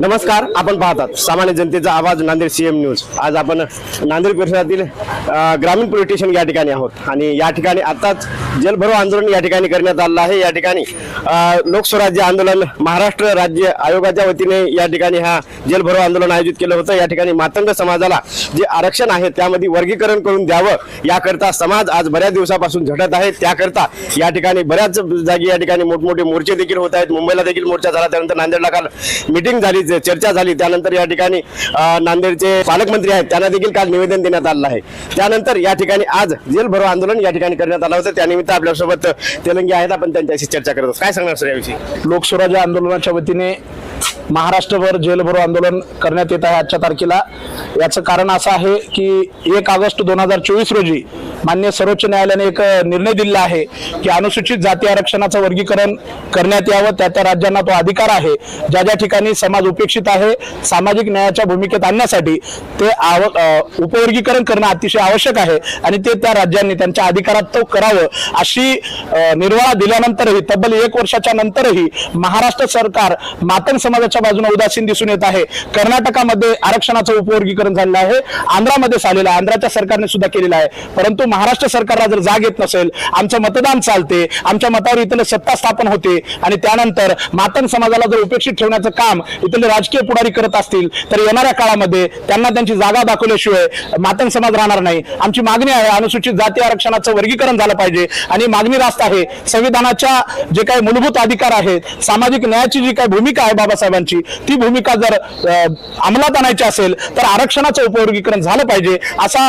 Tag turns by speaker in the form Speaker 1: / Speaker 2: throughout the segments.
Speaker 1: नमस्कार आपण पाहतात सामान्य जनतेचा आवाज नांदेड सीएम न्यूज आज आपण नांदेड परिसरातील ग्रामीण पोलीस स्टेशन या ठिकाणी आहोत. आणि या ठिकाणी आताच जलभरो आंदोलन या ठिकाणी करण्यात आलं आहे. या ठिकाणी लोकस्वराज्य आंदोलन महाराष्ट्र राज्य आयोगाच्या वतीने या ठिकाणी हा जलभरो आंदोलन आयोजित केलं होतं. या ठिकाणी मातंग समाजाला जे आरक्षण आहे त्यामध्ये वर्गीकरण करून द्यावं याकरता समाज आज बऱ्याच दिवसापासून झटत आहे. त्याकरता या ठिकाणी बऱ्याच जागी या ठिकाणी मोठमोठे मोर्चे देखील होत आहेत. मुंबईला देखील मोर्चा झाला. त्यानंतर नांदेडला काल मिटिंग झाली. चर्चा झाली त्यानंतर या ठिकाणी नांदेडचे पालकमंत्री आहेत त्यांना देखील काल निवेदन देण्यात आलं आहे. त्यानंतर या ठिकाणी आज जेल भरो आंदोलन या ठिकाणी करण्यात आलं होतं. त्यानिमित्त आपल्यासोबत तेलंगी आहेत. आपण त्यांच्याशी चर्चा करत आहोत. काय सांगणार सर याविषयी?
Speaker 2: लोकस्वराज्य आंदोलनाच्या वतीने महाराष्ट्रभर जेलभरो आंदोलन करण्यात येत आहे आजच्या तारखेला. याचं कारण असं आहे की एक ऑगस्ट दोन हजार चोवीस रोजी मान्य सर्वोच्च न्यायालयाने एक निर्णय दिला आहे की अनुसूचित जाती आरक्षणाचं वर्गीकरण करण्यात यावं. त्या त्या राज्यांना तो अधिकार आहे. ज्या ज्या ठिकाणी समाज उपेक्षित आहे सामाजिक न्यायाच्या भूमिकेत आणण्यासाठी ते आव उपवर्गीकरण करणं अतिशय आवश्यक आहे आणि ते त्या राज्यांनी त्यांच्या अधिकारात तो करावं अशी निर्वाळा दिल्यानंतरही तब्बल एक वर्षाच्या नंतरही महाराष्ट्र सरकार मातंग समाजाच्या बाजूने उदासीन दिसून येत आहे. कर्नाटकामध्ये आरक्षणाचं उपवर्गीकरण झालेलं आहे. आंध्रामध्ये झालेलं आहे. आंध्राच्या सरकारने सुद्धा केलेलं आहे. परंतु महाराष्ट्र सरकारला जर जाग येत नसेल आमचं मतदान चालते आमच्या मतावर इथले सत्ता स्थापन होते आणि त्यानंतर मातन समाजाला जर उपेक्षित ठेवण्याचं काम इथले राजकीय पुढारी करत असतील तर येणाऱ्या काळामध्ये त्यांना त्यांची जागा दाखवल्याशिवाय मातन समाज राहणार नाही. आमची मागणी आहे अनुसूचित जाती आरक्षणाचं वर्गीकरण झालं पाहिजे. आणि मागणी रास्त आहे संविधानाच्या जे काही मूलभूत अधिकार आहेत सामाजिक न्यायाची जी काही भूमिका आहे बाबासाहेबांची ती भूमिका जर अंमलात आणायची असेल तर आरक्षणाचं उपवर्गीकरण झालं पाहिजे असा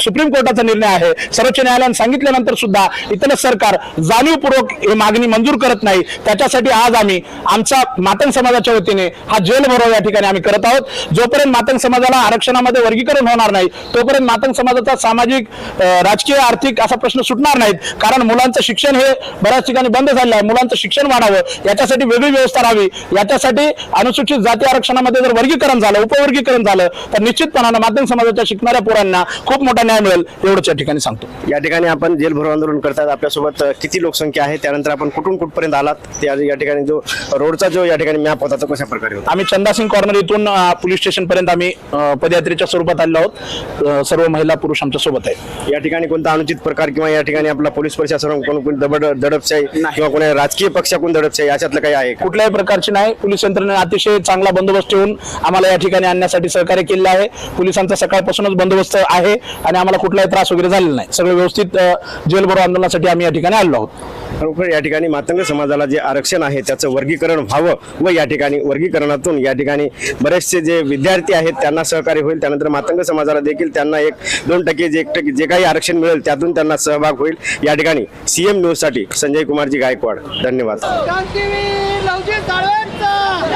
Speaker 2: सुप्रीम कोर्टाचा निर्णय आहे. सर्वोच्च न्यायालयाने सांगितल्यानंतर सुद्धा इथलं सरकार जाणीवपूर्वक ही मागणी मंजूर करत नाही. त्याच्यासाठी आज आम्ही आमच्या मातंग समाजाच्या वतीने हा जेल भरो या ठिकाणी आम्ही करत आहोत. जोपर्यंत मातंग समाजाला आरक्षणामध्ये वर्गीकरण होणार नाही तोपर्यंत मातंग समाजाचा सामाजिक राजकीय आर्थिक असा प्रश्न सुटणार नाहीत. कारण मुलांचं शिक्षण हे बऱ्याच ठिकाणी बंद झालेलं आहे. मुलांचं शिक्षण वाढावं याच्यासाठी वेगळी व्यवस्था राहावी. याच्यासाठी अनुसूचित जाती आरक्षणामध्ये जर वर्गीकरण झालं उपवर्गीकरण झालं तर निश्चितपणानं माध्यम समाजाच्या शिकणाऱ्या पोरांना खूप मोठा न्याय मिळेल एवढंच या ठिकाणी सांगतो.
Speaker 1: या ठिकाणी आपण जेल भरो आंदोलन करतात. आपल्यासोबत किती लोकसंख्या आहे? त्यानंतर आपण कुठून कुठपर्यंत आलात? त्या या ठिकाणी जो रोडचा जो या ठिकाणी मॅप होता तो कशा प्रकारे होता?
Speaker 2: आम्ही चंदासिंग कॉर्नर इथून पोलीस स्टेशन पर्यंत आम्ही पदयात्रेच्या स्वरूपात आलेलो आहोत. सर्व महिला पुरुष आमच्यासोबत आहेत.
Speaker 1: या ठिकाणी कोणता अनुचित प्रकार किंवा या ठिकाणी आपला पोलीस प्रशासन कोण कोण दबड दडपशाही किंवा कोणी राजकीय पक्षाकडून दडपशाही याच्यातलं काही आहे का?
Speaker 2: कुठल्याही प्रकारची नाही. पोलीस यंत्रणेने अतिशय चांगला बंदोबस्त ठेवून आम्हाला या ठिकाणी आणण्यासाठी सहकार्य केलेलं आहे. पोलिसांचा सकाळपासूनच बंदोबस्त आहे आणि आम्हाला कुठलाही त्रास वगैरे झालेला नाही. सगळं व्यवस्थित जेलभरो आंदोलनासाठी आम्ही या ठिकाणी आलेलो आहोत.
Speaker 1: खरोखर या ठिकाणी मातंग समाजाला जे आरक्षण आहे त्याचं वर्गीकरण व्हावं व या ठिकाणी वर्गीकरणातून या ठिकाणी बरेचसे जे विद्यार्थी आहेत त्यांना सहकार्य होईल. त्यानंतर मातंग समाजाला देखील त्यांना एक दोन टक्के जे एक टक्के जे काही आरक्षण मिळेल त्यातून त्यांना सहभाग होईल. या ठिकाणी सीएम न्यूजसाठी संजय कुमारजी गायकवाड. धन्यवाद.